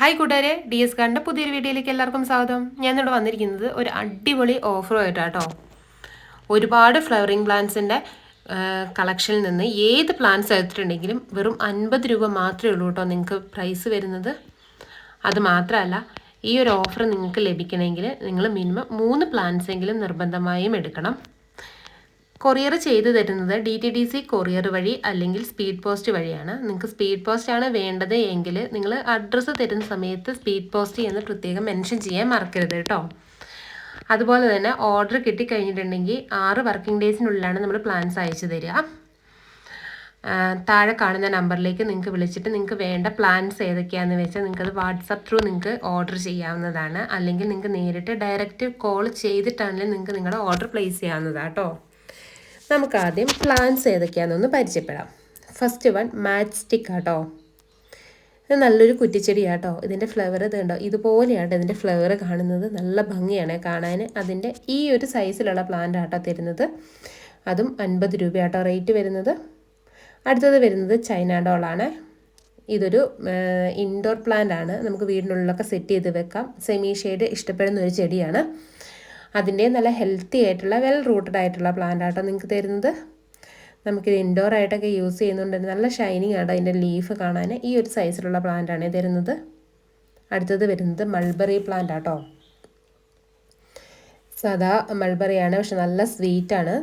Hi കൂട്ടുകാരെ. D S കാറിന്റെ പുതിയൊരു വീഡിയോയിലേക്ക് എല്ലാവർക്കും സ്വാഗതം. ഞാൻ ഇവിടെ വന്നിരിക്കുന്നത് ഒരു അടിപൊളി ഓഫറുമായിട്ടാട്ടോ ഒരുപാട് ഫ്ലവറിങ് പ്ലാന്റ്സിന്റെ കളക്ഷനിൽ നിന്ന് ഏത് പ്ലാന്റ്സ് എടുത്തിട്ടുണ്ടെങ്കിലും വെറും അൻപത് രൂപ മാത്രമേ ഉള്ളൂ കേട്ടോ നിങ്ങൾക്ക് പ്രൈസ് വരുന്നത്. അത് മാത്രമല്ല ഈ ഒരു ഓഫർ നിങ്ങൾക്ക് ലഭിക്കണമെങ്കിൽ നിങ്ങൾ മിനിമം മൂന്ന് പ്ലാന്റ്സ് എങ്കിലും നിർബന്ധമായും എടുക്കണം. കൊറിയർ ചെയ്തു തരുന്നത് D T D C courier വഴി അല്ലെങ്കിൽ സ്പീഡ് പോസ്റ്റ് വഴിയാണ്. നിങ്ങൾക്ക് സ്പീഡ് പോസ്റ്റ് ആണ് വേണ്ടത് എങ്കിൽ നിങ്ങൾ അഡ്രസ്സ് തരുന്ന സമയത്ത് സ്പീഡ് പോസ്റ്റ് എന്ന് പ്രത്യേകം മെൻഷൻ ചെയ്യാൻ മറക്കരുത് കേട്ടോ. അതുപോലെ തന്നെ ഓർഡർ കിട്ടിക്കഴിഞ്ഞിട്ടുണ്ടെങ്കിൽ ആറ് വർക്കിംഗ് ഡേയ്സിനുള്ളിലാണ് നമ്മൾ പ്ലാൻസ് അയച്ചു തരിക. താഴെ കാണുന്ന നമ്പറിലേക്ക് നിങ്ങൾക്ക് വിളിച്ചിട്ട് നിങ്ങൾക്ക് വേണ്ട പ്ലാൻസ് ഏതൊക്കെയാണെന്ന് വെച്ചാൽ നിങ്ങൾക്ക് അത് വാട്സപ്പ് ത്രൂ നിങ്ങൾക്ക് ഓർഡർ ചെയ്യാവുന്നതാണ്. അല്ലെങ്കിൽ നിങ്ങൾക്ക് നേരിട്ട് ഡയറക്റ്റ് കോൾ ചെയ്തിട്ടാണെങ്കിലും നിങ്ങൾക്ക് നിങ്ങളുടെ ഓർഡർ പ്ലേസ് ചെയ്യാവുന്നതാണ് കേട്ടോ. നമുക്ക് ആദ്യം പ്ലാന്റ്സ് ഏതൊക്കെയാണെന്നൊന്ന് പരിചയപ്പെടാം. ഫസ്റ്റ് വൺ മാറ്റ് സ്റ്റിക്ക് ആട്ടോ. ഇത് നല്ലൊരു കുറ്റിച്ചെടിയാട്ടോ. ഇതിന്റെ ഫ്ലവർ ഇത് കണ്ടോ? ഇതുപോലെയാണ് ഇതിന്റെ ഫ്ലവർ കാണുന്നത്. നല്ല ഭംഗിയാണ് കാണാൻ അതിന്റെ ഈ ഒരു സൈസിലുള്ള പ്ലാന്റ് ആട്ടോ തരുന്നത്. അതും അൻപത് രൂപയാട്ടോ റേറ്റ് വരുന്നത്. അടുത്തത് വരുന്നത് ചൈന ഡോളാണ് ഇതൊരു ഇൻഡോർ പ്ലാന്റ് ആണ്. നമുക്ക് വീടിനുള്ളിലൊക്കെ സെറ്റ് ചെയ്ത് വെക്കാം. സെമി ഷെയ്ഡ് ഇഷ്ടപ്പെടുന്ന ഒരു ചെടിയാണ്. അതിന്റെ നല്ല ഹെൽത്തി ആയിട്ടുള്ള വെൽ റൂട്ടഡ് ആയിട്ടുള്ള പ്ലാന്റ് ആട്ടോ നിങ്ങൾക്ക് തരുന്നത്. നമുക്കിത് ഇൻഡോർ ആയിട്ടൊക്കെ യൂസ് ചെയ്യുന്നുണ്ട്. നല്ല ഷൈനിങ് ആണ് അതിന്റെ ലീഫ് കാണാൻ. ഈ ഒരു സൈസിലുള്ള പ്ലാന്റ് ആണ് തരുന്നത്. അടുത്തത് വരുന്നത് മൾബറി പ്ലാന്റ് ആട്ടോ. സാധാ മൾബറിയാണ് പക്ഷെ നല്ല സ്വീറ്റാണ്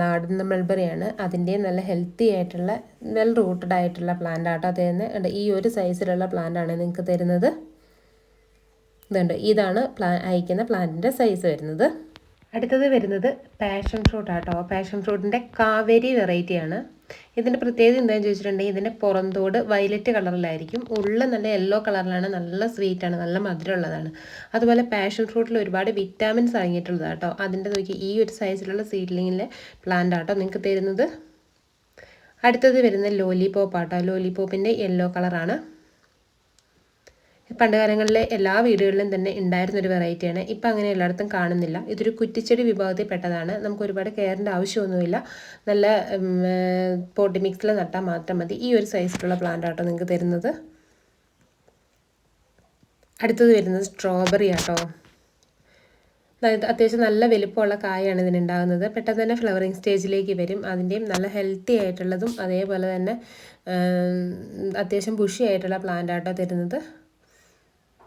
നാടൻ മൾബറിയാണ് അതിന്റെ നല്ല ഹെൽത്തി ആയിട്ടുള്ള വെൽ റൂട്ടഡ് ആയിട്ടുള്ള പ്ലാന്റ് ആട്ടോ തരുന്നത്. ഈ ഒരു സൈസിലുള്ള പ്ലാന്റ് ആണ് നിങ്ങൾക്ക് തരുന്നത്. ഇതുണ്ട്. ഇതാണ് പ്ലാ അയക്കുന്ന പ്ലാന്റിന്റെ സൈസ് വരുന്നത്. അടുത്തത് വരുന്നത് പാഷൻ ഫ്രൂട്ട് ആട്ടോ. പാഷൻ ഫ്രൂട്ടിന്റെ കാവേരി വെറൈറ്റിയാണ് ഇതിന്റെ പ്രത്യേകത എന്താണെന്ന് ചോദിച്ചിട്ടുണ്ടെങ്കിൽ ഇതിന്റെ പുറന്തോട് വയലറ്റ് കളറിലായിരിക്കും. ഉള്ള നല്ല യെല്ലോ കളറിലാണ് നല്ല സ്വീറ്റാണ് നല്ല മധുരമുള്ളതാണ് അതുപോലെ പാഷൻ ഫ്രൂട്ടിൽ ഒരുപാട് വിറ്റാമിൻസ് അടങ്ങിയിട്ടുള്ളത് കേട്ടോ അതിന്റെ നോക്കി ഈ ഒരു സൈസിലുള്ള സീഡ്ലിങ്ങിലെ പ്ലാന്റ് ആട്ടോ നിങ്ങൾക്ക് തരുന്നത്. അടുത്തത് വരുന്ന ലോലിപോപ്പ് ആട്ടോ. ലോലിപോപ്പിന്റെ യെല്ലോ കളറാണ്. പണ്ട് കാലങ്ങളിലെ എല്ലാ വീടുകളിലും തന്നെ ഉണ്ടായിരുന്ന ഒരു വെറൈറ്റിയാണ് ഇപ്പം അങ്ങനെ എല്ലായിടത്തും കാണുന്നില്ല. ഇതൊരു കുറ്റിച്ചെടി വിഭാഗത്തിൽ പെട്ടതാണ് നമുക്ക് ഒരുപാട് കെയറിന്റെ ആവശ്യമൊന്നുമില്ല. നല്ല പോട്ടി മിക്സിൽ നട്ടാൽ മാത്രം മതി. ഈ ഒരു സൈസിലുള്ള പ്ലാന്റ് ആട്ടോ നിങ്ങൾക്ക് തരുന്നത്. അടുത്തത് വരുന്നത് സ്ട്രോബെറി ആട്ടോ. അത്യാവശ്യം നല്ല വലുപ്പമുള്ള കായാണ് ഇതിനുണ്ടാകുന്നത് പെട്ടെന്ന് തന്നെ ഫ്ലവറിങ് സ്റ്റേജിലേക്ക് വരും. അതിന്റെയും നല്ല ഹെൽത്തി ആയിട്ടുള്ളതും അതേപോലെ തന്നെ അത്യാവശ്യം ബുഷി ആയിട്ടുള്ള പ്ലാന്റ് ആട്ടോ തരുന്നത്.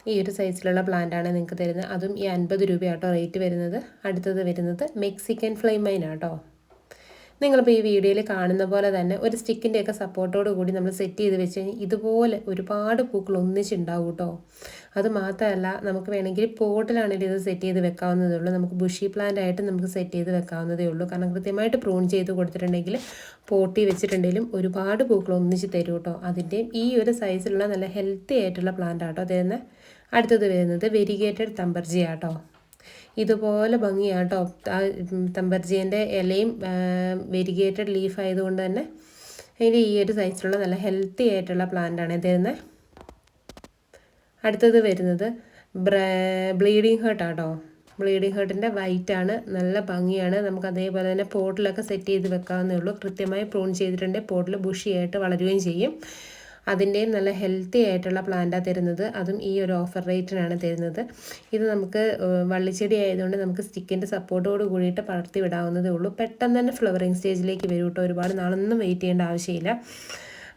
ഈ ഒരു സൈസിലുള്ള പ്ലാന്റാണ് നിങ്ങൾക്ക് തരുന്നത്. അതും ഈ അൻപത് രൂപയാട്ടോ റേറ്റ് വരുന്നത്. അടുത്തത് വരുന്നത് മെക്സിക്കൻ ഫ്ലെയിമൈൻ ആട്ടോ. നിങ്ങളിപ്പോൾ ഈ വീഡിയോയിൽ കാണുന്ന പോലെ തന്നെ ഒരു സ്റ്റിക്കിന്റെയൊക്കെ സപ്പോർട്ടോട് കൂടി നമ്മൾ സെറ്റ് ചെയ്ത് വെച്ച് കഴിഞ്ഞാൽ ഇതുപോലെ ഒരുപാട് പൂക്കൾ ഒന്നിച്ചുണ്ടാവും കേട്ടോ അത് മാത്രമല്ല നമുക്ക് വേണമെങ്കിൽ പോട്ടിലാണെങ്കിൽ ഇത് സെറ്റ് ചെയ്ത് വെക്കാവുന്നതേ ഉള്ളൂ. നമുക്ക് ബുഷി പ്ലാന്റ് ആയിട്ട് നമുക്ക് സെറ്റ് ചെയ്ത് വെക്കാവുന്നതേ ഉള്ളൂ. കാരണം കൃത്യമായിട്ട് പ്രൂൺ ചെയ്ത് കൊടുത്തിട്ടുണ്ടെങ്കിൽ പോട്ടി വെച്ചിട്ടുണ്ടെങ്കിലും ഒരുപാട് പൂക്കൾ ഒന്നിച്ച് തരും കേട്ടോ. അതിന്റെയും ഈ ഒരു സൈസിലുള്ള നല്ല ഹെൽത്തി ആയിട്ടുള്ള പ്ലാന്റ് ആട്ടോ. അതേന്ന് അടുത്തത് വരുന്നത് വെരിഗേറ്റഡ് തമ്പർജി ആട്ടോ. ഇതുപോലെ ഭംഗിയാട്ടോ. തമ്പർജീന്റെ ഇലയും വെരിഗേറ്റഡ് ലീഫ് ആയതുകൊണ്ട് തന്നെ അതിന്റെ ഈ ഒരു സൈസിലുള്ള നല്ല ഹെൽത്തി ആയിട്ടുള്ള പ്ലാന്റാണ് തരുന്നത് അടുത്തത് വരുന്നത് ബ്ലീഡിങ് ഹേർട്ട് ആട്ടോ. ബ്ലീഡിങ് ഹേർട്ടിന്റെ ആണ് നല്ല ഭംഗിയാണ്. നമുക്ക് അതേപോലെ തന്നെ പോട്ടിലൊക്കെ സെറ്റ് ചെയ്ത് വെക്കാവുന്നേ ഉള്ളൂ. കൃത്യമായി പ്രൂൺ ചെയ്തിട്ടുണ്ടെങ്കിൽ പോട്ടിൽ ബുഷിയായിട്ട് വളരുകയും ചെയ്യും. അതിന്റെയും നല്ല ഹെൽത്തി ആയിട്ടുള്ള പ്ലാന്റാണ് തരുന്നത്. അതും ഈ ഒരു ഓഫർ റേറ്റിനാണ് തരുന്നത്. ഇത് നമുക്ക് വള്ളിച്ചെടി ആയതുകൊണ്ട് നമുക്ക് സ്റ്റിക്കിന്റെ സപ്പോർട്ടോട് കൂടിയിട്ട് പടർത്തി വിടാവുന്നതേ ഉള്ളൂ. പെട്ടെന്ന് തന്നെ ഫ്ലവറിങ് സ്റ്റേജിലേക്ക് വരും കേട്ടോ ഒരുപാട് നാളൊന്നും വെയിറ്റ് ചെയ്യേണ്ട ആവശ്യമില്ല.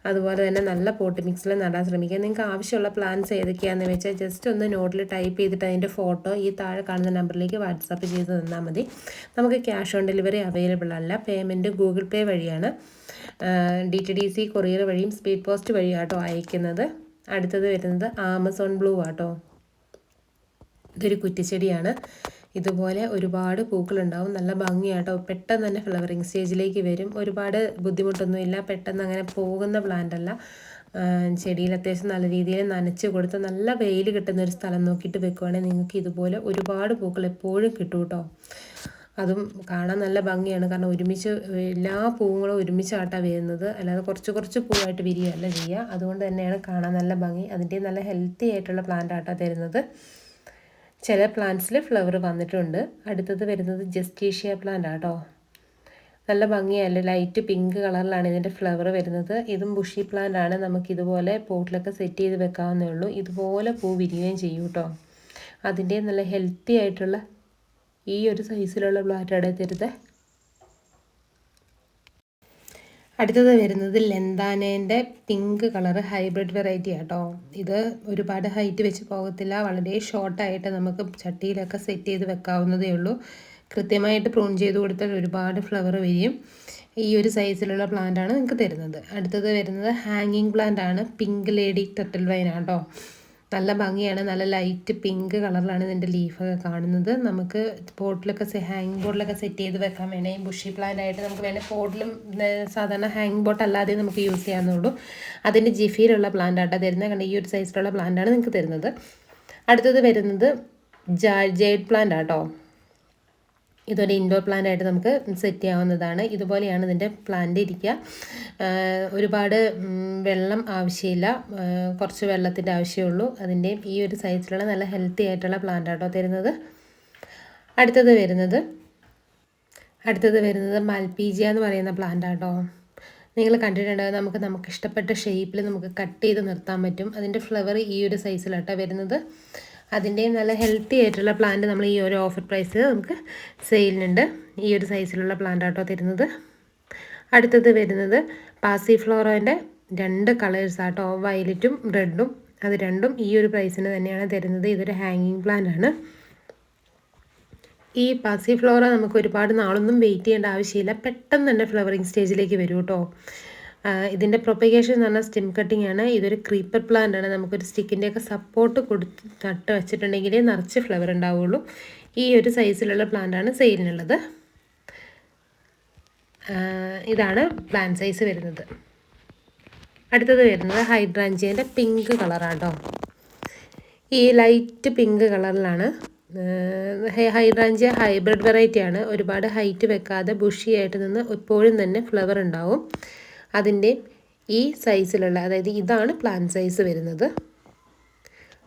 അതുപോലെ തന്നെ നല്ല പോട്ട് മിക്സിൽ നടാൻ ശ്രമിക്കുക. നിങ്ങൾക്ക് ആവശ്യമുള്ള പ്ലാൻസ് ഏതൊക്കെയാണെന്ന് വെച്ചാൽ ജസ്റ്റ് ഒന്ന് നോട്ടിൽ ടൈപ്പ് ചെയ്തിട്ട് അതിന്റെ ഫോട്ടോ ഈ താഴെ കാണുന്ന നമ്പറിലേക്ക് വാട്സാപ്പ് ചെയ്ത് തന്നാൽ മതി. നമുക്ക് ക്യാഷ് ഓൺ ഡെലിവറി അവൈലബിൾ അല്ല. പേയ്മെന്റ് ഗൂഗിൾ പേ വഴിയാണ്. D T D C courier വഴിയും സ്പീഡ് പോസ്റ്റ് വഴിയാട്ടോ അയക്കുന്നത്. അടുത്തത് വരുന്നത് ആമസോൺ ബ്ലൂ ആട്ടോ. ഇതൊരു കുറ്റിച്ചെടിയാണ്. ഇതുപോലെ ഒരുപാട് പൂക്കളുണ്ടാവും. നല്ല ഭംഗിയാട്ടോ. പെട്ടെന്ന് തന്നെ ഫ്ലവറിങ് സ്റ്റേജിലേക്ക് വരും. ഒരുപാട് ബുദ്ധിമുട്ടൊന്നുമില്ല. പെട്ടെന്ന് അങ്ങനെ പോകുന്ന പ്ലാന്റ് അല്ല. ചെടിയിൽ അത്യാവശ്യം നല്ല രീതിയിൽ നനച്ച് കൊടുത്ത് നല്ല വെയിൽ കിട്ടുന്ന ഒരു സ്ഥലം നോക്കിയിട്ട് വെക്കുവാണെങ്കിൽ നിങ്ങൾക്ക് ഇതുപോലെ ഒരുപാട് പൂക്കൾ എപ്പോഴും കിട്ടും കേട്ടോ അതും കാണാൻ നല്ല ഭംഗിയാണ്. കാരണം ഒരുമിച്ച് എല്ലാ പൂവുകളും ഒരുമിച്ചാട്ടാണ് വരുന്നത്. അല്ലാതെ കുറച്ച് കുറച്ച് പൂവായിട്ട് വിരിയല്ല ചെയ്യുക. അതുകൊണ്ട് തന്നെയാണ് കാണാൻ നല്ല ഭംഗി. അതിന്റെ നല്ല ഹെൽത്തി ആയിട്ടുള്ള പ്ലാന്റ് ആട്ടാണ് തരുന്നത്. ചില പ്ലാന്റ്സിൽ ഫ്ലവർ വന്നിട്ടുണ്ട്. അടുത്തത് വരുന്നത് ജസ്റ്റീഷ്യ പ്ലാന്റ് ആട്ടോ. നല്ല ഭംഗിയല്ല ലൈറ്റ് പിങ്ക് കളറിലാണ് ഇതിന്റെ ഫ്ലവർ വരുന്നത്. ഇതും ബുഷി പ്ലാന്റ് ആണ്. നമുക്ക് ഇതുപോലെ പോട്ടിലൊക്കെ സെറ്റ് ചെയ്ത് വെക്കാവുന്നേ ഉള്ളൂ. ഇതുപോലെ പൂ വിരിയുകയും ചെയ്യും കേട്ടോ അതിന്റെ നല്ല ഹെൽത്തി ആയിട്ടുള്ള ഈ ഒരു സൈസിലുള്ള പ്ലാന്റാണ് തരുന്നത്. അടുത്തത് വരുന്നത് ലെന്താനേന്റെ പിങ്ക് കളർ ഹൈബ്രിഡ് വെറൈറ്റി ആട്ടോ ഇത് ഒരുപാട് ഹൈറ്റ് വെച്ച് പോകത്തില്ല. വളരെ ഷോർട്ടായിട്ട് നമുക്ക് ചട്ടിയിലൊക്കെ സെറ്റ് ചെയ്ത് വെക്കാവുന്നതേ ഉള്ളൂ. കൃത്യമായിട്ട് പ്രൂൺ ചെയ്ത് കൊടുത്താൽ ഒരുപാട് ഫ്ലവർ വരും. ഈ ഒരു സൈസിലുള്ള പ്ലാന്റാണ് നിങ്ങൾക്ക് തരുന്നത്. അടുത്തത് വരുന്നത് ഹാങ്ങിങ് പ്ലാന്റ് ആണ് പിങ്ക് ലേഡി ടെറ്റൽ വൈൻ ആട്ടോ നല്ല ഭംഗിയാണ്. നല്ല ലൈറ്റ് പിങ്ക് കളറിലാണ് ഇതിന്റെ ലീഫൊക്കെ കാണുന്നത്. നമുക്ക് പോട്ടിലൊക്കെ ഹാങ് ബോർഡിലൊക്കെ സെറ്റ് ചെയ്ത് വെക്കാൻ വേണേ. ബുഷി പ്ലാന്റ് ആയിട്ട് നമുക്ക് വേണേൽ പോട്ടിലും സാധാരണ ഹാങ് ബോട്ട് അല്ലാതെ നമുക്ക് യൂസ് ചെയ്യാവുന്നുള്ളൂ അതിന്റെ ജിഫിയിലുള്ള പ്ലാന്റ് ആട്ടോ തരുന്നത്. കണ്ട? ഈ ഒരു സൈസിലുള്ള പ്ലാന്റാണ് നിങ്ങൾക്ക് തരുന്നത്. അടുത്തത് വരുന്നത് ജേഡ് പ്ലാന്റ് ആട്ടോ. ഇതൊരു ഇൻഡോർ പ്ലാന്റ് ആയിട്ട് നമുക്ക് സെറ്റ് ചെയ്യാവുന്നതാണ്. ഇതുപോലെയാണ് ഇതിന്റെ പ്ലാന്റ് ഇരിക്കുക. ഒരുപാട് വെള്ളം ആവശ്യമില്ല. കുറച്ച് വെള്ളത്തിന്റെ ആവശ്യമുള്ളൂ അതിന്റെ ഈ ഒരു സൈസിലുള്ള നല്ല ഹെൽത്തി ആയിട്ടുള്ള പ്ലാന്റ് ആട്ടോ തരുന്നത്. അടുത്തത് വരുന്നത് അടുത്തത് വരുന്നത് മൽപീജിയ എന്ന് പറയുന്ന പ്ലാന്റ് ആട്ടോ. നിങ്ങൾ കണ്ടിട്ടുണ്ടാകും നമുക്ക് നമുക്ക് ഇഷ്ടപ്പെട്ട ഷേപ്പിൽ നമുക്ക് കട്ട് ചെയ്ത് നിർത്താൻ പറ്റും. അതിന്റെ ഫ്ലവർ ഈ ഒരു സൈസിലാട്ടോ വരുന്നത്. അതിന്റെയും നല്ല ഹെൽത്തി ആയിട്ടുള്ള പ്ലാന്റ് നമ്മൾ ഈ ഒരു ഓഫർ പ്രൈസ് നമുക്ക് സെയിലിനുണ്ട് ഈ ഒരു സൈസിലുള്ള പ്ലാന്റ് ആട്ടോ തരുന്നത്. അടുത്തത് വരുന്നത് പാസി ഫ്ലോറോന്റെ രണ്ട് കളേഴ്സ് ആട്ടോ. വയലറ്റും റെഡും അത് രണ്ടും ഈ ഒരു പ്രൈസിന് തന്നെയാണ് തരുന്നത്. ഇതൊരു ഹാങ്ങിങ് പ്ലാന്റ് ആണ്. ഈ പാസി ഫ്ലോറ നമുക്ക് ഒരുപാട് നാളൊന്നും വെയിറ്റ് ചെയ്യേണ്ട ആവശ്യമില്ല. പെട്ടെന്ന് തന്നെ ഫ്ലവറിങ് സ്റ്റേജിലേക്ക് വരും കേട്ടോ ഇതിന്റെ പ്രൊപ്പഗേഷൻ എന്ന് പറഞ്ഞാൽ സ്റ്റെം കട്ടിംഗ് ആണ്. ഇതൊരു ക്രീപ്പർ പ്ലാന്റ് ആണ്. നമുക്കൊരു സ്റ്റിക്കിന്റെയൊക്കെ സപ്പോർട്ട് കൊടുത്ത് നട്ട് വെച്ചിട്ടുണ്ടെങ്കിലേ നിറച്ച് ഫ്ലവർ ഉണ്ടാവുള്ളൂ. ഈ ഒരു സൈസിലുള്ള പ്ലാന്റ് ആണ് സെയിലിനുള്ളത്. ഇതാണ് പ്ലാന്റ് സൈസ് വരുന്നത്. അടുത്തത് വരുന്നത് ഹൈഡ്രാഞ്ചിയന്റെ പിങ്ക് കളറാണ് കളറാട്ടോ ഈ ലൈറ്റ് പിങ്ക് കളറിലാണ് ഹൈഡ്രാഞ്ചിയ ഹൈബ്രിഡ് വെറൈറ്റിയാണ് ഒരുപാട് ഹൈറ്റ് വെക്കാതെ ബുഷിയായിട്ട് നിന്ന് എപ്പോഴും തന്നെ ഫ്ലവർ ഉണ്ടാവും. അതിന്റെ ഈ സൈസിലുള്ള അതായത് ഇതാണ് പ്ലാൻ സൈസ് വരുന്നത്.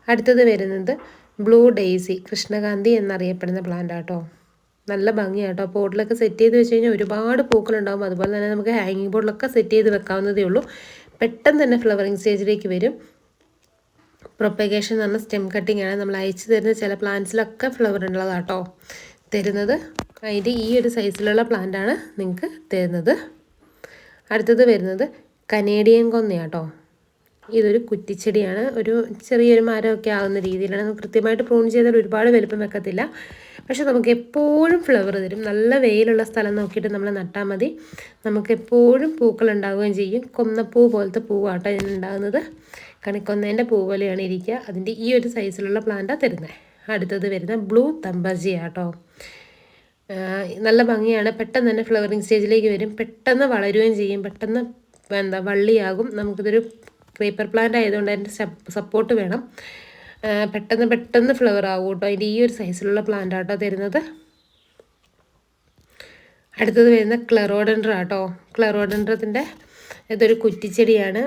അടുത്തത് വരുന്നത് ബ്ലൂ ഡെയ്സി കൃഷ്ണകാന്തി എന്നറിയപ്പെടുന്ന പ്ലാന്റ് ആട്ടോ. നല്ല ഭംഗിയാട്ടോ. പോട്ടിലൊക്കെ സെറ്റ് ചെയ്ത് വെച്ച് കഴിഞ്ഞാൽ ഒരുപാട് പൂക്കളുണ്ടാകും അതുപോലെ തന്നെ നമുക്ക് ഹാങ്ങിങ് ബോർഡിലൊക്കെ സെറ്റ് ചെയ്ത് വെക്കാവുന്നതേ ഉള്ളൂ. പെട്ടെന്ന് തന്നെ ഫ്ലവറിങ് സ്റ്റേജിലേക്ക് വരും. പ്രൊപ്പഗേഷൻ എന്ന് പറഞ്ഞാൽ സ്റ്റെം കട്ടിംഗ് ആണ്. നമ്മൾ അയച്ചു തരുന്ന ചില പ്ലാന്റ്സിലൊക്കെ ഫ്ലവർ ഉള്ളതാട്ടോ. തരുന്നത്. അതിന്റെ ഈ ഒരു സൈസിലുള്ള പ്ലാന്റാണ് നിങ്ങൾക്ക് തരുന്നത്. അടുത്തത് വരുന്നത് കനേഡിയൻ കൊന്നയാട്ടോ. ഇതൊരു കുറ്റിച്ചെടിയാണ്. ഒരു ചെറിയൊരു മരമൊക്കെ ആകുന്ന രീതിയിലാണ്. കൃത്യമായിട്ട് പ്രൂൺ ചെയ്താൽ ഒരുപാട് വലുപ്പം വെക്കത്തില്ല. പക്ഷെ നമുക്ക് എപ്പോഴും ഫ്ലവർ തരും. നല്ല വെയിലുള്ള സ്ഥലം നോക്കിയിട്ട് നമ്മൾ നട്ടാൽ മതി. നമുക്ക് എപ്പോഴും പൂക്കൾ ഉണ്ടാവുകയും ചെയ്യും. കൊന്നപ്പൂ പോലത്തെ പൂവാട്ടോ ഇതിനുണ്ടാകുന്നത് കണിക്കൊന്നേന്റെ പൂ പോലെയാണ് ഇരിക്കുക. അതിന്റെ ഈ ഒരു സൈസിലുള്ള പ്ലാന്റാണ് തരുന്നത് അടുത്തത് വരുന്ന ബ്ലൂ തമ്പജിയാട്ടോ നല്ല ഭംഗിയാണ്. പെട്ടെന്ന് തന്നെ ഫ്ലവറിങ് സ്റ്റേജിലേക്ക് വരും. പെട്ടെന്ന് വളരുകയും ചെയ്യും. പെട്ടെന്ന് എന്താ വള്ളിയാകും. നമുക്കിതൊരു ക്രീപ്പർ പ്ലാന്റ് ആയതുകൊണ്ട് അതിന്റെ സപ്പോർട്ട് വേണം. പെട്ടെന്ന് പെട്ടെന്ന് ഫ്ലവർ ആകും കേട്ടോ. അതിന്റെ ഈ ഒരു സൈസിലുള്ള പ്ലാന്റ് ആട്ടോ തരുന്നത്. അടുത്തത് വരുന്ന ക്ലെറോഡൻഡ്ര ആട്ടോ. ക്ലറോഡൻഡ്രത്തിന്റെ ഇതൊരു കുറ്റിച്ചെടിയാണ്.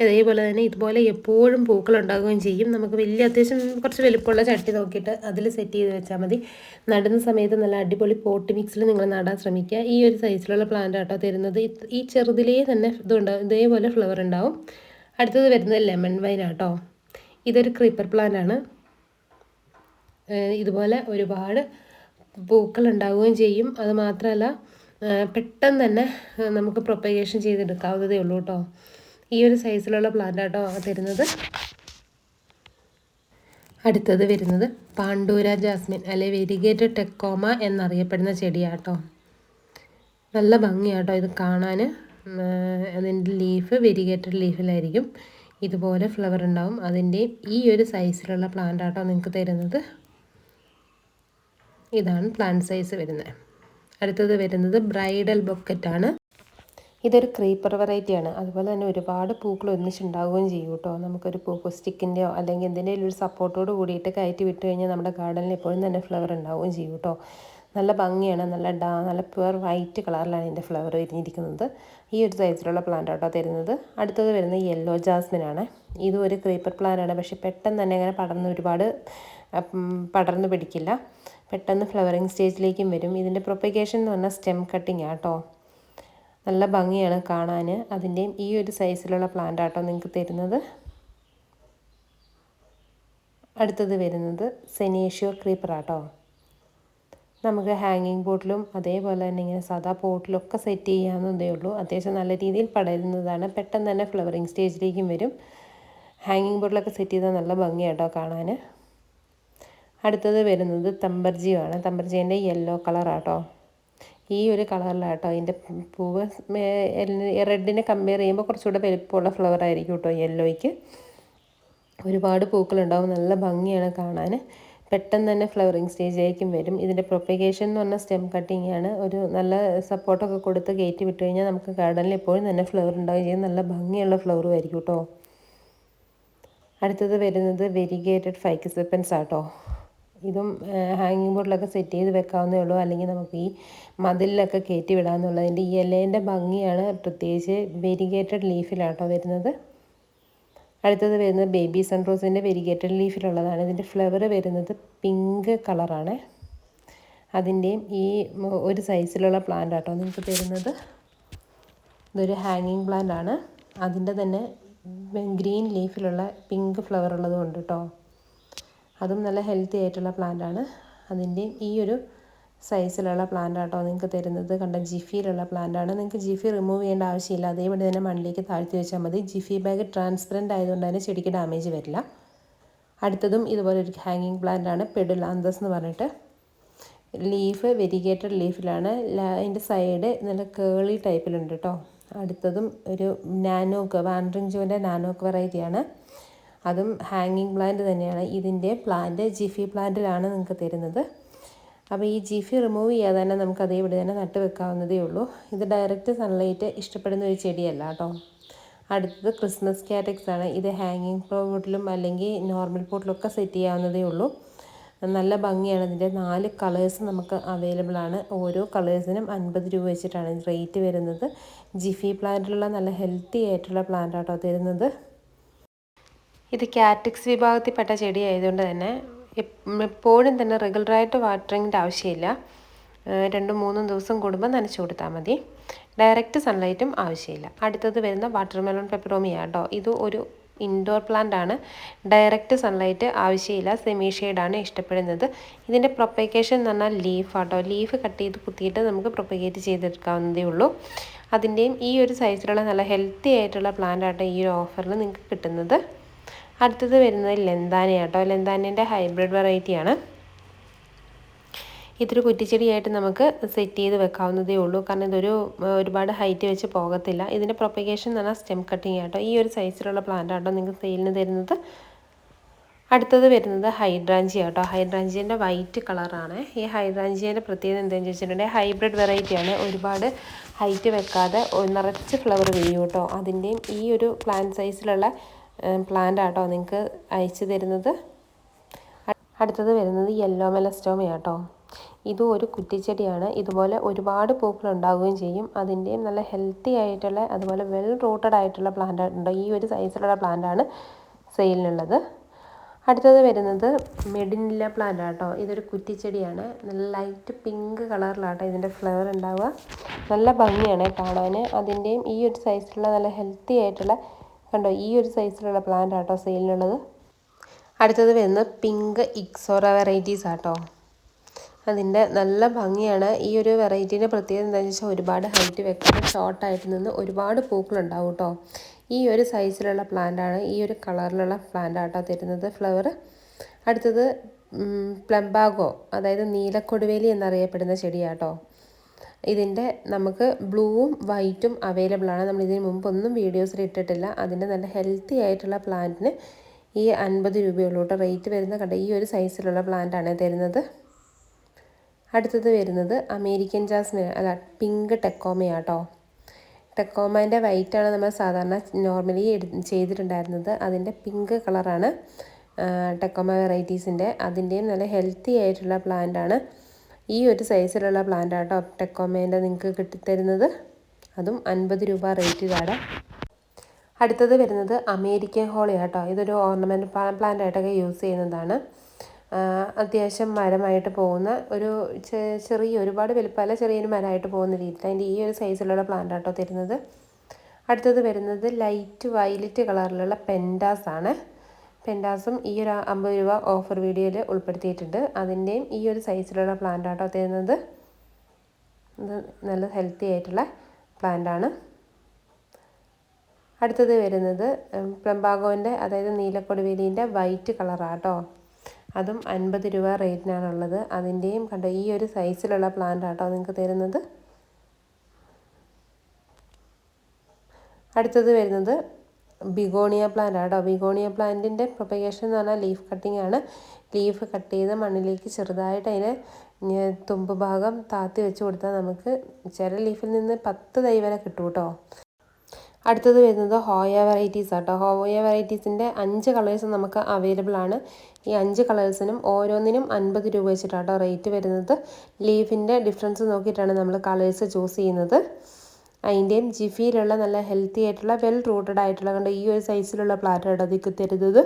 അതേപോലെ തന്നെ ഇതുപോലെ എപ്പോഴും പൂക്കൾ ഉണ്ടാകുകയും ചെയ്യും. നമുക്ക് വലിയ അത്യാവശ്യം കുറച്ച് വലുപ്പമുള്ള ചട്ടി നോക്കിയിട്ട് അതിൽ സെറ്റ് ചെയ്ത് വെച്ചാൽ മതി. നടുന്ന സമയത്ത് നല്ല അടിപൊളി പോട്ട് മിക്സിൽ നിങ്ങൾ നടാൻ ശ്രമിക്കുക. ഈ ഒരു സൈസിലുള്ള പ്ലാന്റ് ആട്ടോ തരുന്നത്. ഈ ചെറുതിലേ തന്നെ ഇതുണ്ടാവും ഇതേപോലെ ഫ്ലവർ ഉണ്ടാവും. അടുത്തത് വരുന്നത് ലെമൺ വൈൻ ആട്ടോ. ഇതൊരു ക്രീപ്പർ പ്ലാന്റ് ആണ്. ഇതുപോലെ ഒരുപാട് പൂക്കൾ ഉണ്ടാവുകയും ചെയ്യും. അത് മാത്രമല്ല പെട്ടെന്ന് തന്നെ നമുക്ക് പ്രൊപ്പഗേഷൻ ചെയ്തെടുക്കാവുന്നതേ ഉള്ളൂ കേട്ടോ. ഈ ഒരു സൈസിലുള്ള പ്ലാന്റ് ആട്ടോ തരുന്നത്. അടുത്തത് വരുന്നത് പാണ്ഡൂര ജാസ്മിൻ അല്ലെ വെരിഗേറ്റ് ടെക്കോമ എന്നറിയപ്പെടുന്ന ചെടിയാട്ടോ. നല്ല ഭംഗിയാട്ടോ ഇത് കാണാൻ അതിന്റെ ലീഫ് വെരിഗേറ്റഡ് ലീഫിലായിരിക്കും ഇതുപോലെ ഫ്ലവർ ഉണ്ടാവും. അതിന്റെ ഈ ഒരു സൈസിലുള്ള പ്ലാന്റ് ആട്ടോ നിങ്ങൾക്ക് തരുന്നത്. ഇതാണ് പ്ലാന്റ് സൈസ് വരുന്നത്. അടുത്തത് വരുന്നത് ബ്രൈഡൽ ബൊക്കറ്റാണ് ഇതൊരു ക്രീപ്പർ വെറൈറ്റിയാണ് അതുപോലെ തന്നെ ഒരുപാട് പൂക്കൾ ഒന്നിച്ചുണ്ടാവുകയും ചെയ്യും കേട്ടോ. നമുക്കൊരു പൂക്കോ സ്റ്റിക്കിന്റെയോ അല്ലെങ്കിൽ എന്തിന്റെയും ഒരു സപ്പോർട്ടോട് കൂടിയിട്ട് കയറ്റി വിട്ട് കഴിഞ്ഞാൽ നമ്മുടെ ഗാർഡനിൽ എപ്പോഴും തന്നെ ഫ്ലവർ ഉണ്ടാവുകയും ചെയ്യും കേട്ടോ. നല്ല ഭംഗിയാണ്. നല്ല ഡാ നല്ല പ്യുവർ വൈറ്റ് കളറിലാണ് ഇതിന്റെ ഫ്ലവർ വിരിഞ്ഞിരിക്കുന്നത് ഈ ഒരു സൈസിലുള്ള പ്ലാന്റ് ആട്ടോ തരുന്നത്. അടുത്തത് വരുന്നത് യെല്ലോ ജാസ്മിനാണ് ഇതും ഒരു ക്രീപ്പർ പ്ലാന്റാണ് പക്ഷേ പെട്ടെന്ന് തന്നെ അങ്ങനെ പടർന്ന് ഒരുപാട് പടർന്ന് പിടിക്കില്ല. പെട്ടെന്ന് ഫ്ലവറിങ് സ്റ്റേജിലേക്കും വരും. ഇതിന്റെ പ്രൊപ്പഗേഷൻ എന്ന് പറഞ്ഞാൽ സ്റ്റെം കട്ടിങ് ആട്ടോ നല്ല ഭംഗിയാണ് കാണാൻ. അതിന്റെയും ഈ ഒരു സൈസിലുള്ള പ്ലാന്റ് ആട്ടോ നിങ്ങൾക്ക് തരുന്നത്. അടുത്തത് വരുന്നത് സെനേഷ്യോ ക്രീപ്പർ ആട്ടോ. നമുക്ക് ഹാങ്ങിങ് ബോട്ടിലും അതേപോലെ തന്നെ ഇങ്ങനെ സാധാ പോട്ടിലൊക്കെ സെറ്റ് ചെയ്യാവുന്നതേ ഉള്ളൂ. അത്യാവശ്യം നല്ല രീതിയിൽ പടരുന്നതാണ്. പെട്ടെന്ന് തന്നെ ഫ്ലവറിങ് സ്റ്റേജിലേക്കും വരും. ഹാങ്ങിങ് ബോട്ടിലൊക്കെ സെറ്റ് ചെയ്താൽ നല്ല ഭംഗിയാട്ടോ കാണാൻ. അടുത്തത് വരുന്നത് തമ്പർജിയാണ് തമ്പർജീന്റെ യെല്ലോ കളറാട്ടോ ഈ ഒരു കളറിലാണ് കേട്ടോ അതിന്റെ പൂവ് റെഡിനെ കമ്പയർ ചെയ്യുമ്പോൾ കുറച്ചുകൂടെ വലിപ്പമുള്ള ഫ്ലവർ ആയിരിക്കും കേട്ടോ യെല്ലോയ്ക്ക് ഒരുപാട് പൂക്കളുണ്ടാവും. നല്ല ഭംഗിയാണ് കാണാൻ. പെട്ടെന്ന് തന്നെ ഫ്ലവറിങ് സ്റ്റേജിലേക്കും വരും. ഇതിന്റെ പ്രൊപ്പഗേഷൻ എന്ന് പറഞ്ഞാൽ സ്റ്റെം കട്ടിങ് ആണ്. ഒരു നല്ല സപ്പോർട്ടൊക്കെ കൊടുത്ത് കയറ്റി വിട്ട് കഴിഞ്ഞാൽ നമുക്ക് ഗാർഡനിൽ എപ്പോഴും തന്നെ ഫ്ലവർ ഉണ്ടാവുകയും ചെയ്യും. നല്ല ഭംഗിയുള്ള ഫ്ലവറും ആയിരിക്കും കേട്ടോ അടുത്തത് വരുന്നത് വെരിഗേറ്റഡ് ഫൈക്കസിപ്പൻസ് ആട്ടോ. ഇതും ഹാങ്ങിങ് ബോർഡിലൊക്കെ സെറ്റ് ചെയ്ത് വെക്കാവുന്നേ ഉള്ളൂ. അല്ലെങ്കിൽ നമുക്ക് ഈ മതിലിലൊക്കെ കയറ്റി വിടാമെന്നുള്ളതിന്റെ ഈ ഇലേന്റെ ഭംഗിയാണ് പ്രത്യേകിച്ച് വെരിഗേറ്റഡ് ലീഫിലാട്ടോ വരുന്നത്. അടുത്തത് വരുന്നത് ബേബി സൺറോസിന്റെ വെരിഗേറ്റഡ് ലീഫിലുള്ളതാണ് ഇതിന്റെ ഫ്ലവർ വരുന്നത് പിങ്ക് കളറാണ് അതിന്റെയും ഈ ഒരു സൈസിലുള്ള പ്ലാന്റ് ആട്ടോ നിങ്ങൾക്ക് തരുന്നത്. ഇതൊരു ഹാങ്ങിങ് പ്ലാന്റ് ആണ്. അതിന്റെ തന്നെ ഗ്രീൻ ലീഫിലുള്ള പിങ്ക് ഫ്ലവർ ഉള്ളതുകൊണ്ട് കേട്ടോ അതും നല്ല ഹെൽത്തി ആയിട്ടുള്ള പ്ലാന്റ് ആണ്. അതിന്റെയും ഈ ഒരു സൈസിലുള്ള പ്ലാന്റ് ആട്ടോ നിങ്ങൾക്ക് തരുന്നത്. കണ്ട ജിഫിയിലുള്ള പ്ലാന്റ് ആണ്. നിങ്ങൾക്ക് ജിഫി റിമൂവ് ചെയ്യേണ്ട ആവശ്യമില്ല. അതേപടി തന്നെ മണ്ണിലേക്ക് താഴ്ത്തി വെച്ചാൽ മതി. ജിഫി ബാഗ് ട്രാൻസ്പെറന്റ് ആയതുകൊണ്ട് തന്നെ ചെടിക്ക് ഡാമേജ് വരില്ല. അടുത്തതും ഇതുപോലെ ഒരു ഹാങ്ങിങ് പ്ലാന്റ് ആണ്. പെഡുലാന്തസ് എന്ന് പറഞ്ഞിട്ട് ലീഫ് വെരിഗേറ്റഡ് ലീഫിലാണ് അതിന്റെ സൈഡ് നല്ല കേളി ടൈപ്പിലുണ്ട് കേട്ടോ അടുത്തതും ഒരു നാനോക്ക് വാൻഡ്രിഞ്ചോന്റെ നാനോക്ക് വെറൈറ്റിയാണ് അതും ഹാങ്ങിങ് പ്ലാന്റ് തന്നെയാണ്. ഇതിന്റെ പ്ലാന്റ് ജിഫി പ്ലാന്റിലാണ് നിങ്ങൾക്ക് തരുന്നത്. അപ്പോൾ ഈ ജിഫി റിമൂവ് ചെയ്യാതെ തന്നെ നമുക്ക് അതേപടി തന്നെ നട്ട് വെക്കാവുന്നതേ ഉള്ളൂ. ഇത് ഡയറക്റ്റ് സൺലൈറ്റ് ഇഷ്ടപ്പെടുന്ന ഒരു ചെടിയല്ല കേട്ടോ. അടുത്തത് ക്രിസ്മസ് കാറ്റക്സ് ആണ്. ഇത് ഹാങ്ങിങ് പോട്ടിലും അല്ലെങ്കിൽ നോർമൽ പോട്ടിലൊക്കെ സെറ്റ് ചെയ്യാവുന്നതേ ഉള്ളൂ. നല്ല ഭംഗിയാണ് ഇതിന്റെ. നാല് കളേഴ്സ് നമുക്ക് അവൈലബിൾ ആണ്. ഓരോ കളേഴ്സിനും അൻപത് രൂപ വെച്ചിട്ടാണ് റേറ്റ് വരുന്നത്. ജിഫി പ്ലാന്റിലുള്ള നല്ല ഹെൽത്തി ആയിട്ടുള്ള പ്ലാന്റ് ആട്ടോ തരുന്നത്. ഇത് കാറ്റിക്സ് വിഭാഗത്തിൽപ്പെട്ട ചെടി ആയതുകൊണ്ട് തന്നെ എപ്പോഴും തന്നെ റെഗുലറായിട്ട് വാട്ടറിങ്ങിന്റെ ആവശ്യമില്ല. രണ്ടും മൂന്നും ദിവസം കൂടുമ്പോൾ നനച്ചു കൊടുത്താൽ മതി. ഡയറക്റ്റ് സൺലൈറ്റും ആവശ്യമില്ല. അടുത്തത് വരുന്ന വാട്ടർ മെലോൺ പെപ്പറോമിയ കേട്ടോ. ഇത് ഒരു ഇൻഡോർ പ്ലാന്റ് ആണ്. ഡയറക്റ്റ് സൺലൈറ്റ് ആവശ്യമില്ല. സെമി ഷെയ്ഡാണ് ഇഷ്ടപ്പെടുന്നത്. ഇതിന്റെ പ്രൊപ്പഗേഷൻ എന്ന് പറഞ്ഞാൽ ലീഫ് ആട്ടോ. ലീഫ് കട്ട് ചെയ്ത് കുത്തിയിട്ട് നമുക്ക് പ്രൊപ്പഗേറ്റ് ചെയ്തെടുക്കാവുന്നതേ ഉള്ളൂ. അതിന്റെയും ഈ ഒരു സൈസിലുള്ള നല്ല ഹെൽത്തി ആയിട്ടുള്ള പ്ലാന്റ് ആട്ടോ ഈ ഒരു ഓഫറിൽ നിങ്ങൾക്ക് കിട്ടുന്നത്. അടുത്തത് വരുന്നത് ലെന്താന കേട്ടോ. ലെന്താനേന്റെ ഹൈബ്രിഡ് വെറൈറ്റിയാണ് ഇതൊരു കുറ്റിച്ചെടിയായിട്ട് നമുക്ക് സെറ്റ് ചെയ്ത് വെക്കാവുന്നതേ ഉള്ളൂ. കാരണം ഇതൊരു ഒരുപാട് ഹൈറ്റ് വെച്ച് പോകത്തില്ല. ഇതിന്റെ പ്രൊപ്പഗേഷൻ എന്ന് പറഞ്ഞാൽ സ്റ്റെം കട്ടിങ് ആട്ടോ ഈ ഒരു സൈസിലുള്ള പ്ലാന്റ് ആട്ടോ നിങ്ങൾക്ക് സെയിലിന് തരുന്നത്. അടുത്തത് വരുന്നത് ഹൈഡ്രാഞ്ചി ആട്ടോ ഹൈഡ്രാഞ്ചിന്റെ വൈറ്റ് കളറാണ് ഈ ഹൈഡ്രാഞ്ചിയുടെ പ്രത്യേകത എന്താണെന്ന് ചോദിച്ചിട്ടുണ്ടെങ്കിൽ ഹൈബ്രിഡ് വെറൈറ്റിയാണ് ഒരുപാട് ഹൈറ്റ് വെക്കാതെ നിറച്ച് ഫ്ലവർ വീഴും കേട്ടോ. അതിന്റെയും ഈ ഒരു പ്ലാന്റ് സൈസിലുള്ള പ്ലാന്റ് ആട്ടോ നിങ്ങൾക്ക് അയച്ചു തരുന്നത്. അടുത്തത് വരുന്നത് യെല്ലോ മെലസ്റ്റോമയാട്ടോ ഇതും ഒരു കുറ്റിച്ചെടിയാണ്. ഇതുപോലെ ഒരുപാട് പൂക്കൾ ഉണ്ടാവുകയും ചെയ്യും. അതിന്റെയും നല്ല ഹെൽത്തി ആയിട്ടുള്ള അതുപോലെ വെൽ റൂട്ടഡ് ആയിട്ടുള്ള പ്ലാന്റ് ഉണ്ട് ഈ ഒരു സൈസിലുള്ള പ്ലാന്റാണ് സെയിലിനുള്ളത് അടുത്തത് വരുന്നത് മെഡിനില്ല പ്ലാന്റ് ആട്ടോ. ഇതൊരു കുറ്റിച്ചെടിയാണ്. നല്ല ലൈറ്റ് പിങ്ക് കളറിലാട്ടോ ഇതിന്റെ ഫ്ലവർ ഉണ്ടാവുക. നല്ല ഭംഗിയാണ് കാണാൻ അതിന്റെയും ഈ ഒരു സൈസിലുള്ള നല്ല ഹെൽത്തി ആയിട്ടുള്ള കണ്ടോ ഈ ഒരു സൈസിലുള്ള പ്ലാന്റ് ആട്ടോ സെയിലിനുള്ളത് അടുത്തത് വരുന്നത് പിങ്ക് ഇക്സോറ വെറൈറ്റീസ് ആട്ടോ. അതിന്റെ നല്ല ഭംഗിയാണ്. ഈ ഒരു വെറൈറ്റീന്റെ പ്രത്യേകത എന്താണെന്ന് വെച്ചാൽ ഒരുപാട് ഹൈറ്റ് വെക്കാതെ ഷോർട്ടായിട്ട് നിന്ന് ഒരുപാട് പൂക്കളുണ്ടാവും കേട്ടോ ഈ ഒരു സൈസിലുള്ള പ്ലാന്റാണ് ഈ ഒരു കളറിലുള്ള പ്ലാന്റ് ആട്ടോ തരുന്നത് ഫ്ലവർ അടുത്തത് പ്ലംബാഗോ അതായത് നീലക്കൊടുവേലി എന്നറിയപ്പെടുന്ന ചെടിയാട്ടോ. ഇതിന്റെ നമുക്ക് ബ്ലൂവും വൈറ്റും അവൈലബിൾ ആണ്. നമ്മൾ ഇതിന് മുമ്പൊന്നും വീഡിയോസിൽ ഇട്ടിട്ടില്ല. അതിന്റെ നല്ല ഹെൽത്തി ആയിട്ടുള്ള പ്ലാന്റിന് ഈ അൻപത് രൂപയുള്ളൂ കേട്ടോ റേറ്റ് വരുന്ന കട ഈ ഒരു സൈസിലുള്ള പ്ലാന്റാണ് തരുന്നത്. അടുത്തത് വരുന്നത് അമേരിക്കൻ ജാസ്മിൻ അല്ല പിങ്ക് ടെക്കോമയാട്ടോ ടെക്കോമേന്റെ വൈറ്റാണ് നമ്മൾ സാധാരണ നോർമലി ചെയ്തിട്ടുണ്ടായിരുന്നത്. അതിന്റെ പിങ്ക് കളറാണ് ടെക്കോമ വെറൈറ്റീസിന്റെ അതിന്റെയും നല്ല ഹെൽത്തി ആയിട്ടുള്ള പ്ലാന്റാണ് ഈ ഒരു സൈസിലുള്ള പ്ലാന്റ് ആട്ടോ ടെക്കോമേന്റെ നിങ്ങൾക്ക് കിട്ടിത്തരുന്നത്. അതും അൻപത് രൂപ റേറ്റ് കാട അടുത്തത് വരുന്നത് അമേരിക്കൻ ഹോളി ആട്ടോ. ഇതൊരു ഓർണമെന്റ് പ്ലാന്റ് ആയിട്ടൊക്കെ യൂസ് ചെയ്യുന്നതാണ്. അത്യാവശ്യം മരമായിട്ട് പോകുന്ന ഒരു ചെറിയ ഒരുപാട് വലുപ്പമല്ല ചെറിയൊരു മരമായിട്ട് പോകുന്ന രീതിയിൽ അതിന്റെ ഈ ഒരു സൈസിലുള്ള പ്ലാന്റ് ആട്ടോ തരുന്നത്. അടുത്തത് വരുന്നത് ലൈറ്റ് വയലറ്റ് കളറിലുള്ള പെൻഡാസ് ആണ്. പെൻഡാസും ഈ ഒരു അമ്പത് രൂപ ഓഫർ വീഡിയോയിൽ ഉൾപ്പെടുത്തിയിട്ടുണ്ട്. അതിന്റെയും ഈ ഒരു സൈസിലുള്ള പ്ലാന്റ് ആട്ടോ തരുന്നത്. ഇത് നല്ല ഹെൽത്തി ആയിട്ടുള്ള പ്ലാന്റാണ് അടുത്തത് വരുന്നത് പ്ലംബാഗോന്റെ അതായത് നീലക്കൊടുവേലിന്റെ വൈറ്റ് കളറാട്ടോ അതും അൻപത് രൂപ റേറ്റിനാണുള്ളത് അതിന്റെയും കണ്ടോ ഈ ഒരു സൈസിലുള്ള പ്ലാന്റ് ആട്ടോ നിങ്ങൾക്ക് തരുന്നത്. അടുത്തത് വരുന്നത് ബിഗോണിയ പ്ലാന്റ് ആട്ടോ ബിഗോണിയ പ്ലാന്റിന്റെ പ്രൊപ്പഗേഷൻ എന്ന് പറഞ്ഞാൽ ലീഫ് കട്ടിംഗ് ആണ്. ലീഫ് കട്ട് ചെയ്ത് മണ്ണിലേക്ക് ചെറുതായിട്ട് അതിനെ തുമ്പ് ഭാഗം താത്തി വെച്ച് കൊടുത്താൽ നമുക്ക് ചില ലീഫിൽ നിന്ന് പത്ത് തൈ വരെ കിട്ടും കേട്ടോ. അടുത്തത് വരുന്നത് ഹോയ വെറൈറ്റീസ് ആട്ടോ ഹോയ വെറൈറ്റീസിന്റെ അഞ്ച് കളേഴ്സ് നമുക്ക് അവൈലബിൾ ആണ്. ഈ അഞ്ച് കളേഴ്സിനും ഓരോന്നിനും അൻപത് രൂപ വെച്ചിട്ടാട്ടോ റേറ്റ് വരുന്നത്. ലീഫിന്റെ ഡിഫറൻസ് നോക്കിയിട്ടാണ് നമ്മൾ കളേഴ്സ് ചൂസ് ചെയ്യുന്നത്. അതിന്റെയും ജിഫിയിലുള്ള നല്ല ഹെൽത്തി ആയിട്ടുള്ള വെൽ റൂട്ടഡ് ആയിട്ടുള്ള കണ്ട് ഈ ഒരു സൈസിലുള്ള പ്ലാറ്റാണ് അതിക്ക് തരുന്നത്.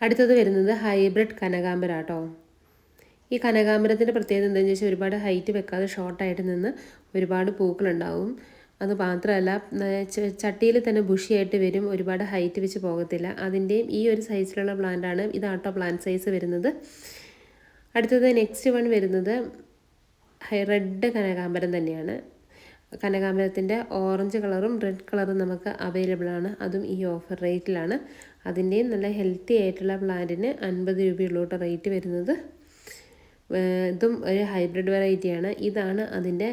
അടുത്തത് വരുന്നത് ഹൈബ്രിഡ് കനകാമ്പരാട്ടോ. ഈ കനകാമ്പരത്തിന്റെ പ്രത്യേകത എന്താണെന്ന് വെച്ചാൽ ഒരുപാട് ഹൈറ്റ് വെക്കാതെ ഷോർട്ടായിട്ട് നിന്ന് ഒരുപാട് പൂക്കളുണ്ടാവും. അത് മാത്രമല്ല ചട്ടിയിൽ തന്നെ ബുഷിയായിട്ട് വരും ഒരുപാട് ഹൈറ്റ് വെച്ച് പോകത്തില്ല. അതിന്റെയും ഈ ഒരു സൈസിലുള്ള പ്ലാന്റാണ് ഇതാട്ടോ പ്ലാന്റ് സൈസ് വരുന്നത്. അടുത്തത് നെക്സ്റ്റ് വൺ വരുന്നത് റെഡ് കനകാമ്പരം തന്നെയാണ്. കനകാമ്പരത്തിന്റെ ഓറഞ്ച് കളറും റെഡ് കളറും നമുക്ക് അവൈലബിൾ ആണ്. അതും ഈ ഓഫർ റേറ്റിലാണ്. അതിന്റെയും നല്ല ഹെൽത്തി ആയിട്ടുള്ള പ്ലാന്റിന് അൻപത് രൂപയുള്ളൂട്ട് റേറ്റ് വരുന്നത്. ഇതും ഒരു ഹൈബ്രിഡ് വെറൈറ്റിയാണ് ഇതാണ് അതിന്റെ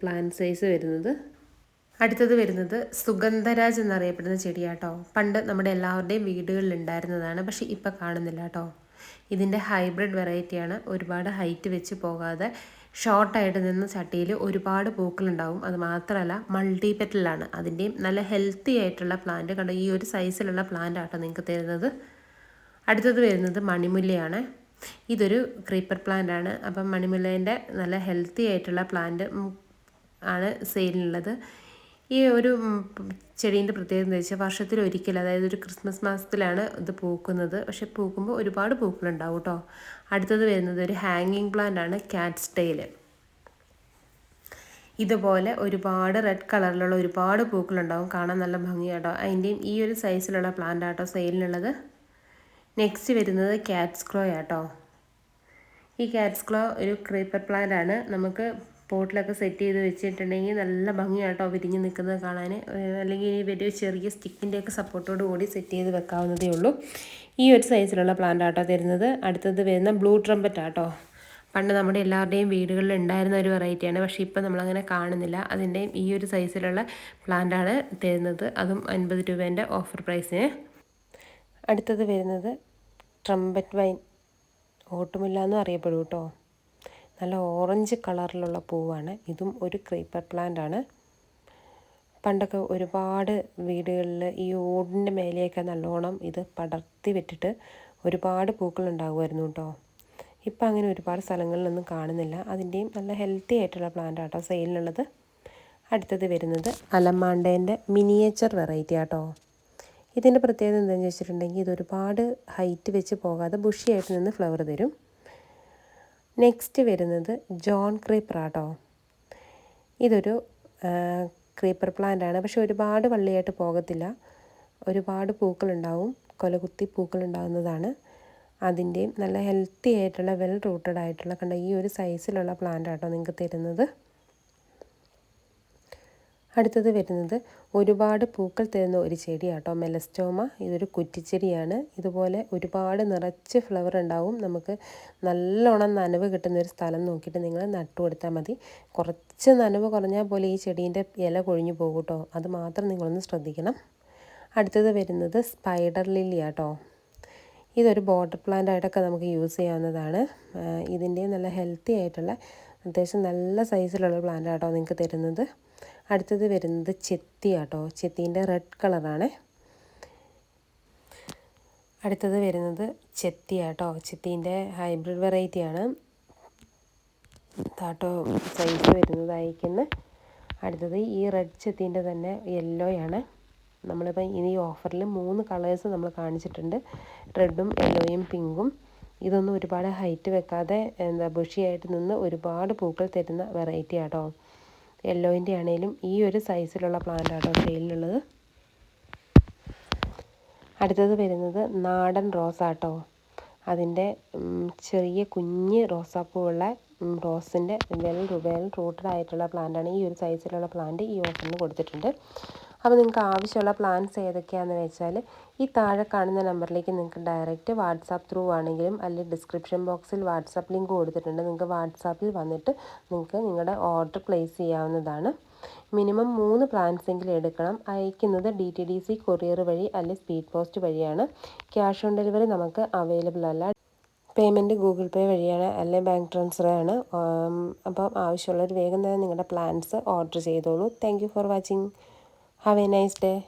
പ്ലാന്റ് സൈസ് വരുന്നത്. അടുത്തത് വരുന്നത് സുഗന്ധരാജ് എന്നറിയപ്പെടുന്ന ചെടിയാട്ടോ. പണ്ട് നമ്മുടെ എല്ലാവരുടെയും വീടുകളിൽ ഉണ്ടായിരുന്നതാണ്. പക്ഷേ ഇപ്പം കാണുന്നില്ല കേട്ടോ ഇതിന്റെ ഹൈബ്രിഡ് വെറൈറ്റിയാണ് ഒരുപാട് ഹൈറ്റ് വെച്ച് പോകാതെ ഷോർട്ടായിട്ട് നിന്ന് ചട്ടിയിൽ ഒരുപാട് പൂക്കളുണ്ടാവും. അത് മാത്രമല്ല മൾട്ടി പെറ്റലാണ് അതിന്റെയും നല്ല ഹെൽത്തി ആയിട്ടുള്ള പ്ലാന്റ്. കണ്ട ഈ ഒരു സൈസിലുള്ള പ്ലാന്റ് ആട്ടോ നിങ്ങൾക്ക് തരുന്നത്. അടുത്തത് വരുന്നത് മണിമുല്ലയാണ്. ഇതൊരു ക്രീപ്പർ പ്ലാന്റ് ആണ്. അപ്പം മണിമുല്ലേന്റെ നല്ല ഹെൽത്തി ആയിട്ടുള്ള പ്ലാന്റ് ആണ് സെയിലിനുള്ളത്. ഈ ഒരു ചെടീന്റെ പ്രത്യേകത എന്ന് വെച്ചാൽ വർഷത്തിൽ ഒരിക്കൽ അതായത് ഒരു ക്രിസ്മസ് മാസത്തിലാണ് ഇത് പൂക്കുന്നത്. പക്ഷെ പൂക്കുമ്പോൾ ഒരുപാട് പൂക്കളുണ്ടാവും കേട്ടോ അടുത്തത് വരുന്നത് ഒരു ഹാങ്ങിങ് പ്ലാന്റ് ആണ് കാറ്റ് സ്റ്റൈൽ ഇതുപോലെ ഒരുപാട് റെഡ് കളറിലുള്ള ഒരുപാട് പൂക്കളുണ്ടാവും. കാണാൻ നല്ല ഭംഗിയാട്ടോ അതിന്റെയും ഈ ഒരു സൈസിലുള്ള പ്ലാന്റ് ആട്ടോ സെയിലിനുള്ളത്. നെക്സ്റ്റ് വരുന്നത് കാറ്റ്സ് ക്ലോ ആട്ടോ ഈ കാറ്റ്സ് ക്ലോ ഒരു ക്രീപ്പർ പ്ലാന്റ് ആണ്. നമുക്ക് പോട്ടിലൊക്കെ സെറ്റ് ചെയ്ത് വെച്ചിട്ടുണ്ടെങ്കിൽ നല്ല ഭംഗിയാട്ടോ വിരിഞ്ഞ് നിൽക്കുന്നത് കാണാൻ. അല്ലെങ്കിൽ ഈ വലിയ ചെറിയ സ്റ്റിക്കിന്റെയൊക്കെ സപ്പോർട്ടോട് കൂടി സെറ്റ് ചെയ്ത് വെക്കാവുന്നതേ ഉള്ളൂ. ഈ ഒരു സൈസിലുള്ള പ്ലാന്റ് ആട്ടോ തരുന്നത്. അടുത്തത് വരുന്ന ബ്ലൂ ട്രംപറ്റ് ആട്ടോ പണ്ട് നമ്മുടെ എല്ലാവരുടെയും വീടുകളിൽ ഉണ്ടായിരുന്ന ഒരു വെറൈറ്റിയാണ്. പക്ഷേ ഇപ്പം നമ്മളങ്ങനെ കാണുന്നില്ല. അതിന്റെയും ഈ ഒരു സൈസിലുള്ള പ്ലാന്റാണ് തരുന്നത്. അതും അൻപത് രൂപേന്റെ ഓഫർ പ്രൈസിന്. അടുത്തത് വരുന്നത് ട്രംപറ്റ് വൈൻ. ഓട്ടുമില്ല എന്നും അറിയപ്പെടും കേട്ടോ. നല്ല ഓറഞ്ച് കളറിലുള്ള പൂവാണ്. ഇതും ഒരു ക്രീപ്പർ പ്ലാന്റ് ആണ്. പണ്ടൊക്കെ ഒരുപാട് വീടുകളിൽ ഈ ഓടിന്റെ മേലെയൊക്കെ നല്ലോണം ഇത് പടർത്തി വിട്ടിട്ട് ഒരുപാട് പൂക്കൾ ഉണ്ടാകുമായിരുന്നു കേട്ടോ ഇപ്പം അങ്ങനെ ഒരുപാട് സ്ഥലങ്ങളിലൊന്നും കാണുന്നില്ല. അതിന്റെയും നല്ല ഹെൽത്തി ആയിട്ടുള്ള പ്ലാന്റ് ആട്ടോ സെയിലിനുള്ളത് അടുത്തത് വരുന്നത് അലമാണ്ടേന്റെ മിനിയേച്ചർ വെറൈറ്റി ആട്ടോ. ഇതിന്റെ പ്രത്യേകത എന്താണെന്ന് വെച്ചിട്ടുണ്ടെങ്കിൽ ഇത് ഒരുപാട് ഹൈറ്റ് വെച്ച് പോകാതെ ബുഷിയായിട്ട് നിന്ന് ഫ്ലവർ തരും. നെക്സ്റ്റ് വരുന്നത് ജോൺ ക്രീപ്പർ ആട്ടോ. ഇതൊരു ക്രീപ്പർ പ്ലാന്റ് ആണ്. പക്ഷെ ഒരുപാട് വള്ളിയായിട്ട് പോകത്തില്ല. ഒരുപാട് പൂക്കളുണ്ടാവും. കൊലകുത്തി പൂക്കളുണ്ടാകുന്നതാണ് അതിന്റെയും നല്ല ഹെൽത്തി ആയിട്ടുള്ള വെൽ റൂട്ടഡ് ആയിട്ടുള്ള കണ്ട ഈ ഒരു സൈസിലുള്ള പ്ലാന്റ് ആട്ടോ നിങ്ങൾക്ക് തരുന്നത്. അടുത്തത് വരുന്നത് ഒരുപാട് പൂക്കൾ തരുന്ന ഒരു ചെടിയാട്ടോ. മെലസ്റ്റോമ ഇതൊരു കുറ്റിച്ചെടിയാണ്. ഇതുപോലെ ഒരുപാട് നിറച്ച് ഫ്ലവർ ഉണ്ടാവും. നമുക്ക് നല്ലോണം നനവ് കിട്ടുന്ന ഒരു സ്ഥലം നോക്കിയിട്ട് നിങ്ങൾ നട്ടു കൊടുത്താൽ മതി. കുറച്ച് നനവ് കുറഞ്ഞാൽ പോലെ ഈ ചെടീന്റെ ഇല കൊഴിഞ്ഞു പോകും കേട്ടോ അത് മാത്രം നിങ്ങളൊന്ന് ശ്രദ്ധിക്കണം. അടുത്തത് വരുന്നത് സ്പൈഡർ ലില്ലി ആട്ടോ ഇതൊരു ബോർഡർ പ്ലാന്റ് ആയിട്ടൊക്കെ നമുക്ക് യൂസ് ചെയ്യാവുന്നതാണ്. ഇതിന്റെ നല്ല ഹെൽത്തി ആയിട്ടുള്ള അത്യാവശ്യം നല്ല സൈസിലുള്ള പ്ലാന്റ് ആട്ടോ നിങ്ങൾക്ക് തരുന്നത്. അടുത്തത് വരുന്നത് ചെത്തി ആട്ടോ. ചെത്തീന്റെ റെഡ് കളറാണ്. അടുത്തത് വരുന്നത് ചെത്തി കേട്ടോ ചെത്തീന്റെ ഹൈബ്രിഡ് വെറൈറ്റിയാണ് താട്ടോ സൈസ് വരുന്നത് അടുത്തത് ഈ റെഡ് ചെത്തീന്റെ തന്നെ യെല്ലോയാണ് നമ്മളിപ്പോൾ ഇനി ഓഫറിൽ മൂന്ന് കളേഴ്സ് നമ്മൾ കാണിച്ചിട്ടുണ്ട്. റെഡും യെല്ലോയും പിങ്കും. ഇതൊന്നും ഒരുപാട് ഹൈറ്റ് വെക്കാതെ എന്താ ബുഷിയായിട്ട് നിന്ന് ഒരുപാട് പൂക്കൾ തരുന്ന വെറൈറ്റി ആട്ടോ. യെല്ലോയിന്റെ ആണെങ്കിലും ഈ ഒരു സൈസിലുള്ള പ്ലാന്റ് ആട്ടോ സെയിലിനുള്ളത് അടുത്തത് വരുന്നത് നാടൻ റോസാട്ടോ. അതിന്റെ ചെറിയ കുഞ്ഞ് റോസാപ്പൂവുള്ള റോസിന്റെ വെൽ വെൽ റൂട്ടഡ് ആയിട്ടുള്ള പ്ലാന്റാണ് ഈ ഒരു സൈസിലുള്ള പ്ലാന്റ് ഈ ഓഫറിന് കൊടുത്തിട്ടുണ്ട്. അപ്പോൾ നിങ്ങൾക്ക് ആവശ്യമുള്ള പ്ലാൻസ് ഏതൊക്കെയാണെന്ന് വെച്ചാൽ ഈ താഴെ കാണുന്ന നമ്പറിലേക്ക് നിങ്ങൾക്ക് ഡയറക്റ്റ് വാട്സാപ്പ് ത്രൂ ആണെങ്കിലും അല്ലെങ്കിൽ ഡിസ്ക്രിപ്ഷൻ ബോക്സിൽ വാട്സാപ്പ് ലിങ്ക് കൊടുത്തിട്ടുണ്ട്. നിങ്ങൾക്ക് വാട്സാപ്പിൽ വന്നിട്ട് നിങ്ങൾക്ക് നിങ്ങളുടെ ഓർഡർ പ്ലേസ് ചെയ്യാവുന്നതാണ്. മിനിമം മൂന്ന് പ്ലാൻസ് എങ്കിലും എടുക്കണം. അയക്കുന്നത് D T D C courier വഴി അല്ലെങ്കിൽ സ്പീഡ് പോസ്റ്റ് വഴിയാണ്. ക്യാഷ് ഓൺ ഡെലിവറി നമുക്ക് അവൈലബിൾ അല്ല. പേയ്മെന്റ് ഗൂഗിൾ പേ വഴിയാണ് അല്ലെങ്കിൽ ബാങ്ക് ട്രാൻസ്ഫർ ആണ്. അപ്പം ആവശ്യമുള്ളവർ വേഗം തന്നെ നിങ്ങളുടെ പ്ലാൻസ് ഓർഡർ ചെയ്തോളൂ. Thank for watching Have a nice day.